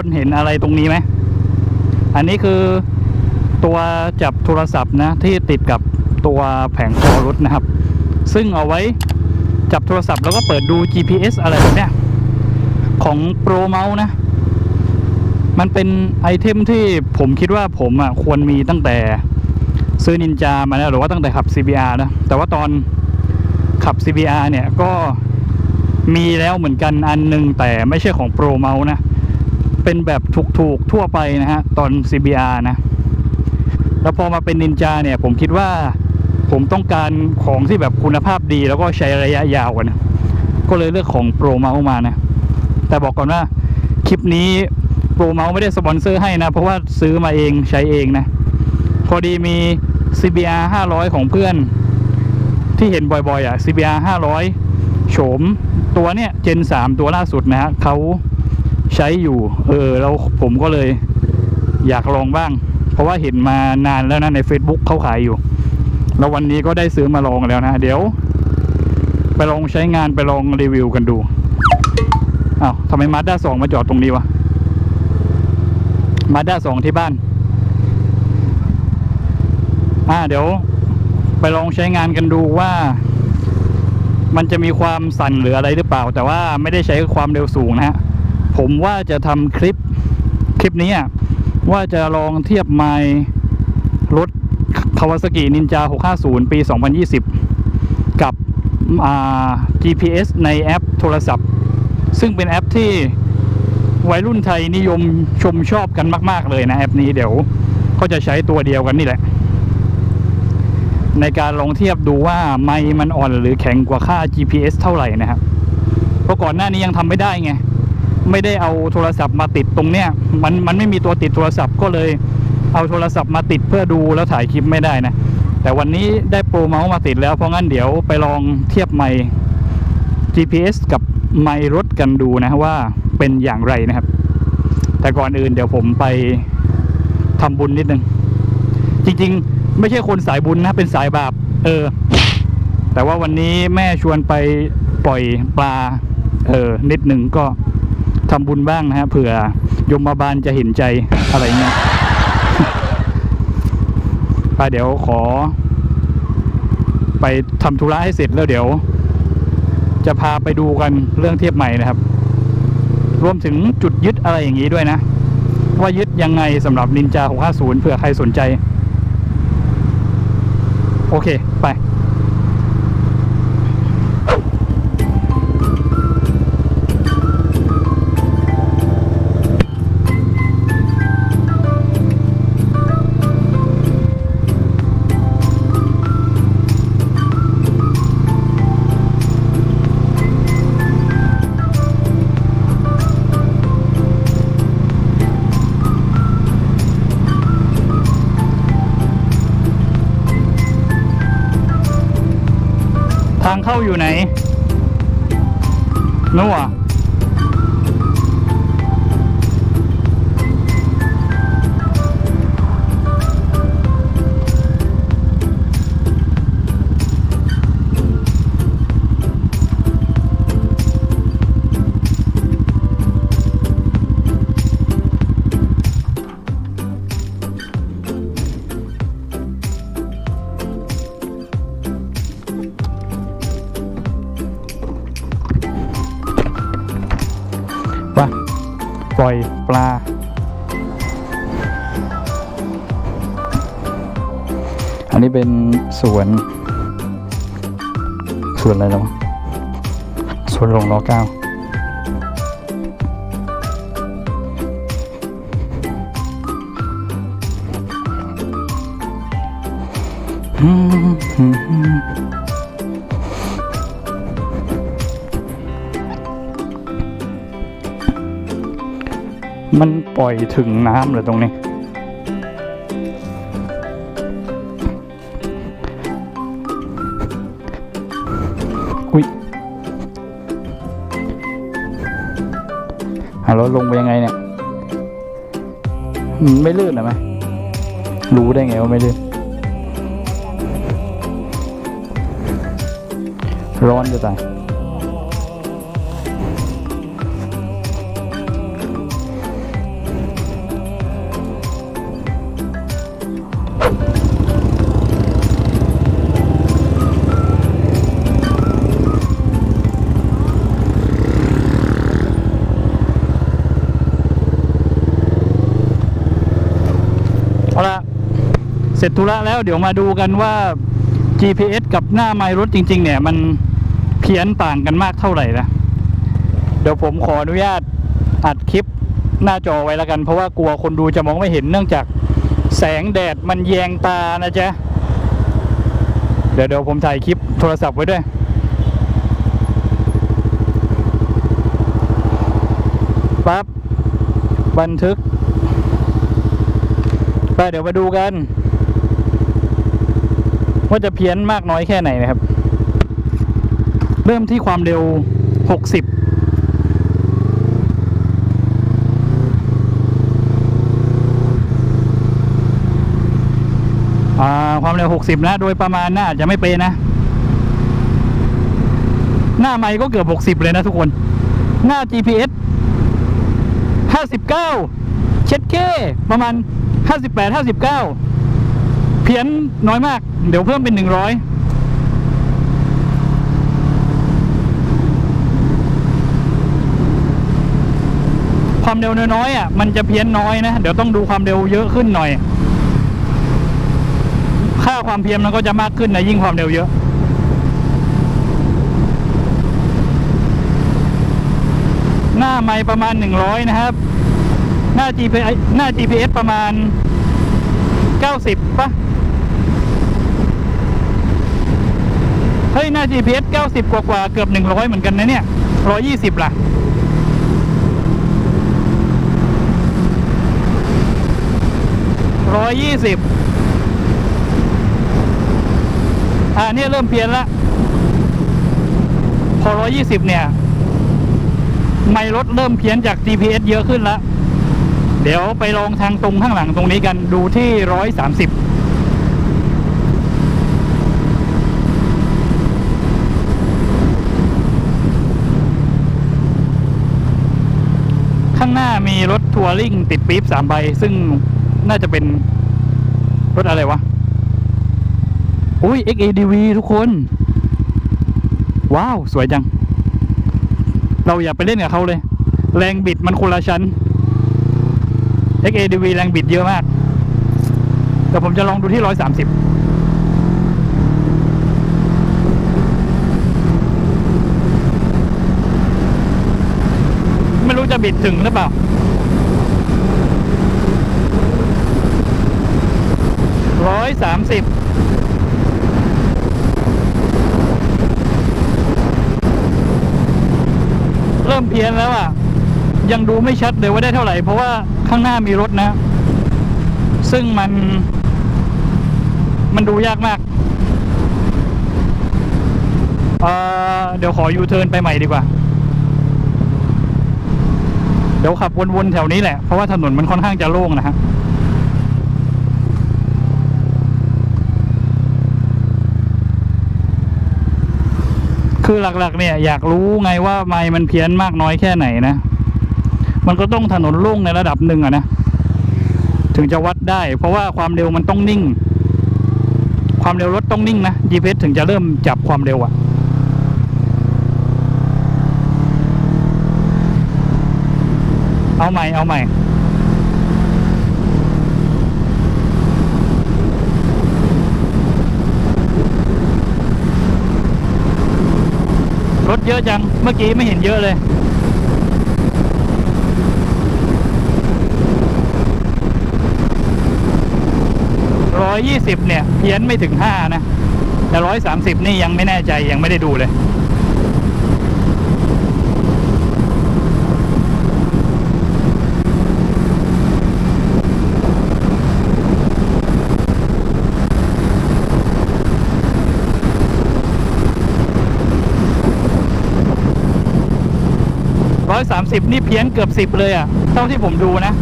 คนเห็นอะไรตรงนี้ไหม อันนี้คือตัวจับโทรศัพท์นะที่ติดกับตัวแผงคอรถนะครับ ซึ่งเอาไว้จับโทรศัพท์แล้วก็เปิดดู GPS อะไรแบบเนี้ยของโปรเมาส์นะ มันเป็นไอเทมที่ผมคิดว่าผมอะควรมีตั้งแต่ซื้อนินจามาแล้วหรือว่าตั้งแต่ขับ CBR นะ แต่ว่าตอนขับ CBR เนี่ยก็มีแล้วเหมือนกันอันหนึ่งแต่ไม่ใช่ของโปรเมาส์นะ เป็นแบบถูกๆทั่วไปนะฮะ ตอน CBR นะ แล้วพอมาเป็นนินจาเนี่ย ผมคิดว่าผมต้องการของที่แบบคุณภาพดี แล้วก็ใช้ระยะยาวกันนะก็เลยเลือกของโปรเมาส์มานะ แต่บอกก่อนว่าคลิปนี้โปรเมาส์ไม่ได้สปอนเซอร์ให้นะ เพราะว่าซื้อมาเองใช้เองนะ พอดีมี CBR 500 ของเพื่อน ที่เห็นบ่อยๆอะ CBR 500 โฉมตัวเนี้ย Gen 3ตัวล่าสุดนะฮะเขา ใช้อยู่ เออแล้วผมก็เลยอยากลองบ้าง เพราะว่าเห็นมานานแล้วนะใน Facebook เขาขายอยู่ แล้ววันนี้ก็ได้ซื้อมาลองแล้วนะ เดี๋ยว ไปลองใช้งานไปลองรีวิวกันดูอ้าวทำไมมาด้าสองมาจอดตรงนี้วะมาด้าสองที่บ้าน อ่าเดี๋ยว ไปลองใช้งานกันดูว่า มันจะมีความสั่นหรืออะไรหรือเปล่า แต่ว่าไม่ได้ใช้ความเร็วสูงนะฮะ ผมว่าจะทำคลิปคลิปนี้ว่าจะลองเทียบไมล์รถคาวาซากินินจา 650 ปี 2020 กับ GPS ในแอปโทรศัพท์ ซึ่งเป็นแอปที่วัยรุ่นไทยนิยมชมชอบกันมาก ๆ เลยนะ แอปนี้เดี๋ยวก็จะใช้ตัวเดียวกันนี่แหละ ในการลองเทียบดูว่าไมค์มันอ่อนหรือแข็งกว่าค่า GPS เท่าไหร่นะครับ เพราะก่อนหน้านี้ยังทำไม่ได้ไง ไม่ได้เอาโทรศัพท์มาติดตรงเนี้ยมันมันไม่มีตัวติดโทรศัพท์ก็เลยเอาโทรศัพท์มาติดเพื่อดูแล้วถ่ายคลิปไม่ได้นะ แต่วันนี้ได้โปรเมาส์มาติดแล้วเพราะงั้นเดี๋ยวไปลองเทียบไมค์ GPS กับไมค์รถกันดูนะว่าเป็นอย่างไรนะครับ แต่ก่อนอื่นเดี๋ยวผมไปทำบุญนิดนึง จริงๆ ไม่ใช่คนสายบุญนะเป็นสายบาป เออ แต่ว่าวันนี้แม่ชวนไปปล่อยปลา เออนิดหนึ่งก็ ทำบุญบ้างนะฮะเผื่อยมบาลจะเห็นใจอะไรเงี้ยไปเดี๋ยวขอ ไปทำธุระให้เสร็จแล้วเดี๋ยว จะพาไปดูกันเรื่องเทียบใหม่นะครับ รวมถึงจุดยึดอะไรอย่างนี้ด้วยนะ ว่ายึดยังไงสำหรับนินจา650เผื่อใครสนใจ โอเค ไป เข้าอยู่ไหนนู่นอะ นี้เป็นสวน สวนอะไรแล้วะสวนหลวงรอเก้าอืมอืมอืมมันปล่อยถึงน้ำเลยตรงนี้ เราลงไปยังไงเนี่ยไม่ลื่นเหรอไหมรู้ได้ไงว่าไม่ลื่น ร้อนจะตาย เสร็จธุระแล้วเดี๋ยวมาดูกันว่า GPS กับหน้าไมล์รถจริง ๆ เนี่ย มันเพี้ยนต่างกันมากเท่าไหร่นะ เดี๋ยวผมขออนุญาตอัดคลิปหน้าจอไว้แล้วกัน เพราะว่ากลัวคนดูจะมองไม่เห็นเนื่องจากแสงแดดมันแยงตานะจ๊ะ เดี๋ยวเดี๋ยวผมถ่ายคลิปโทรศัพท์ไว้ด้วยปั๊บบันทึกไปเดี๋ยวมาดูกัน ว่าจะเพี้ยนมากน้อยแค่ไหนนะครับ เริ่มที่ความเร็ว 60ความเร็ว 60 นะ โดยประมาณน่าจะไม่เป๊ะนะ หน้าไมค์ก็เกือบ 60 เลยนะทุกคน หน้า GPS 59 เช็ดเก้ ประมาณ 58 59เพี้ยนน้อยมาก เดี๋ยวเพิ่มเป็น100ความเร็วน้อยๆอะมันจะเพี้ยนน้อยนะ เดี๋ยวต้องดูความเร็วเยอะขึ้นหน่อย ค่าความเพี้ยนมันก็จะมากขึ้นนะยิ่งความเร็วเยอะหน้าไมล์ประมาณ 100 นะครับ หน้า GPS หน้า GPS ประมาณ 90ปะ เฮ้ยหน้า GPS 90 กว่ากว่าๆเกือบ 100 เหมือนกันนะเนี่ย 120 ล่ะ120อ่าเนี่ยเริ่มเพี้ยนละ พอ120เนี่ย ไม่รถเริ่มเพี้ยนจาก GPS เยอะขึ้นล้วเดี๋ยวไปลองทางตรงข้างหลังตรงนี้กันดูที่130 ข้างหน้ามีรถทัวริงติดปี๊บสามใบ ซึ่งน่าจะเป็นรถอะไรวะ อุ้ย XADV ทุกคน ว้าว สวยจัง เราอย่าไปเล่นกับเขาเลย แรงบิดมันคนละชั้น XADV แรงบิดเยอะมาก แต่ผมจะลองดูที่130ไม่รู้ จะบิดถึงหรือเปล่า ร้อยสามสิบเริ่มเพี้ยนแล้วอะ ยังดูไม่ชัดเลยว่าได้เท่าไหร่ เพราะว่าข้างหน้ามีรถนะ ซึ่งมัน มันดูยากมากเเดี๋ยวขอยูเทิร์นไปใหม่ดีกว่า เดี๋ยวขับวนๆแถวนี้แหละ เพราะว่าถนนมันค่อนข้างจะโล่งนะฮะคือหลักๆ เนี่ยอยากรู้ไงว่าไม้มันเพี้ยนมากน้อยแค่ไหนนะ มันก็ต้องถนนโล่งในระดับหนึ่งอะนะ ถึงจะวัดได้ เพราะว่าความเร็วมันต้องนิ่ง ความเร็วรถต้องนิ่งนะ GPS ถึงจะเริ่มจับความเร็วอะ เอาใหม่ เอาใหม่ รถเยอะจัง เมื่อกี้ไม่เห็นเยอะเลยร้อยยี่สิบเนี่ยเพี้ยนไม่ถึงห้านะ แต่ร้อยสามสิบนี่ยังไม่แน่ใจยังไม่ได้ดูเลย ร้อยสามสิบนี่เพี้ยนเกือบสิบเลยอะ่ะ เท่าที่ผมดูนะ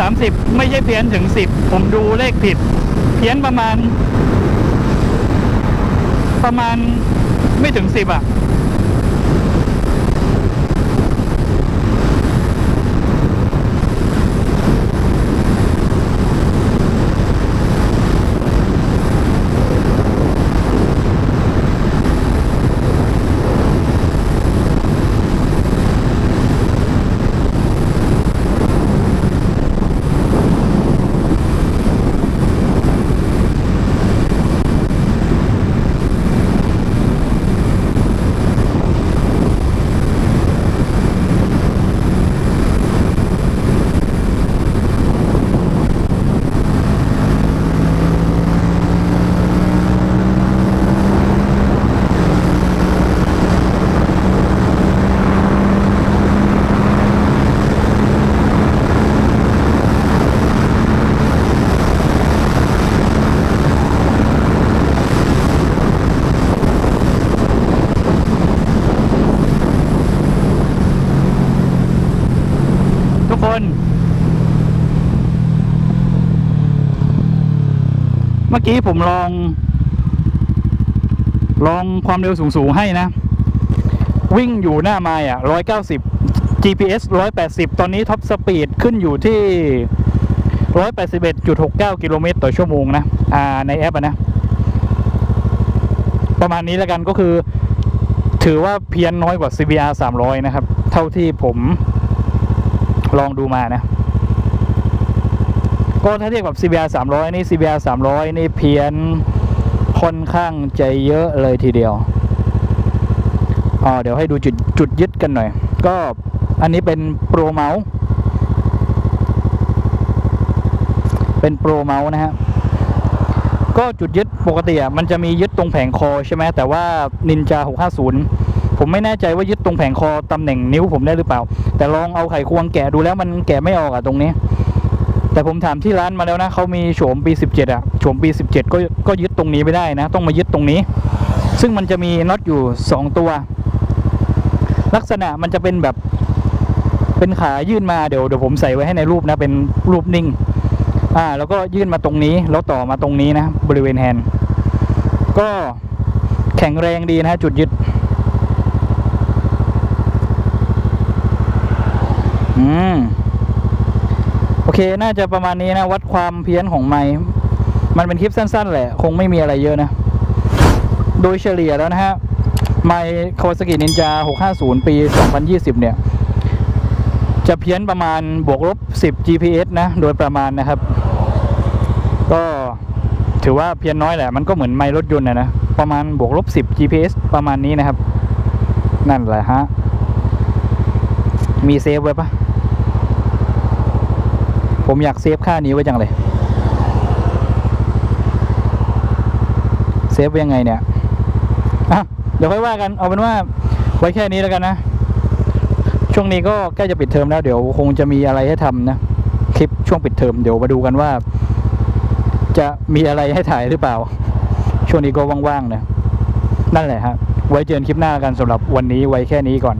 130 ไม่ใช่เพี้ยนถึง 10 ผมดูเลขผิด เพี้ยนประมาณ ประมาณไม่ถึง 10 อะ อกี้ผมลอง ลองความเร็วสูงๆให้นะ วิ่งอยู่หน้าไม้อะ190 GPS 180 ตอนนี้ท็อปสปีดขึ้นอยู่ที่ 181.69 กิโลเมตรต่อชั่วโมงนะ อ่า ในแอปนะ ประมาณนี้แล้วกันก็คือ ถือว่าเพี้ยนน้อยกว่า CBR 300 นะครับ เท่าที่ผมลองดูมานะ ก็ถ้าเทียบกับ CBR 300 นี่ CBR 300 นี่เพี้ยนค่อนข้างใจเยอะเลยทีเดียวอ๋อเดี๋ยวให้ดูจุดจุดยึดกันหน่อย ก็อันนี้เป็นโปรเมาส์เป็นโปรเมาส์นะฮะก็จุดยึดปกติอะมันจะมียึดตรงแผงคอใช่ไหมแต่ว่า Ninja 650 ผมไม่แน่ใจว่ายึดตรงแผงคอตำแหน่งนิ้วผมได้หรือเปล่า แต่ลองเอาไขควงแกะดูแล้วมันแกะไม่ออกอะตรงนี้ แต่ผมถามที่ร้านมาแล้วนะเขามีโฉมปี 17อะโฉมปี 17 ก็ก็ยึดตรงนี้ไม่ได้นะ ต้องมายึดตรงนี้ ซึ่งมันจะมีน็อตอยู่ 2 ตัว ลักษณะมันจะเป็นแบบเป็นขายื่นมาเดี๋ยวเดี๋ยวผมใส่ไว้ให้ในรูปนะ เป็นรูปนิ่งอ่าแล้วก็ยื่นมาตรงนี้แล้วต่อมาตรงนี้นะ บริเวณแฮนด์ก็แข็งแรงดีนะจุดยึดอืม เคน่าจะประมาณนี้นะ วัดความเพี้ยนของไม้มันเป็นคลิปสั้น ๆ แหละ คงไม่มีอะไรเยอะนะ โดยเฉลี่ยแล้วนะฮะ ไมคาวาซากินินจา 650 ปี 2020 เนี่ย จะเพี้ยนประมาณบวกลบ 10 GPS นะ โดยประมาณนะครับ ก็ถือว่าเพี้ยนน้อยแหละ มันก็เหมือนไมล์รถยนต์นะนะ ประมาณบวกลบ 10 GPS ประมาณนี้นะครับ นั่นแหละฮะ มีเซฟไว้ปะ ผมอยากเซฟค่านี้ไว้จังเลย เซฟยังไงเนี่ยอะเดี๋ยวค่อยว่ากัน เอาเป็นว่าไว้แค่นี้แล้วกันนะ ช่วงนี้ก็ใกล้จะปิดเทอมแล้ว เดี๋ยวคงจะมีอะไรให้ทำนะ คลิปช่วงปิดเทอมเดี๋ยวมาดูกันว่า จะมีอะไรให้ถ่ายหรือเปล่า ช่วงนี้ก็ว่างๆนะนั่นแหละฮะไว้เจอกันคลิปหน้ากันสำหรับวันนี้ไว้แค่นี้ก่อน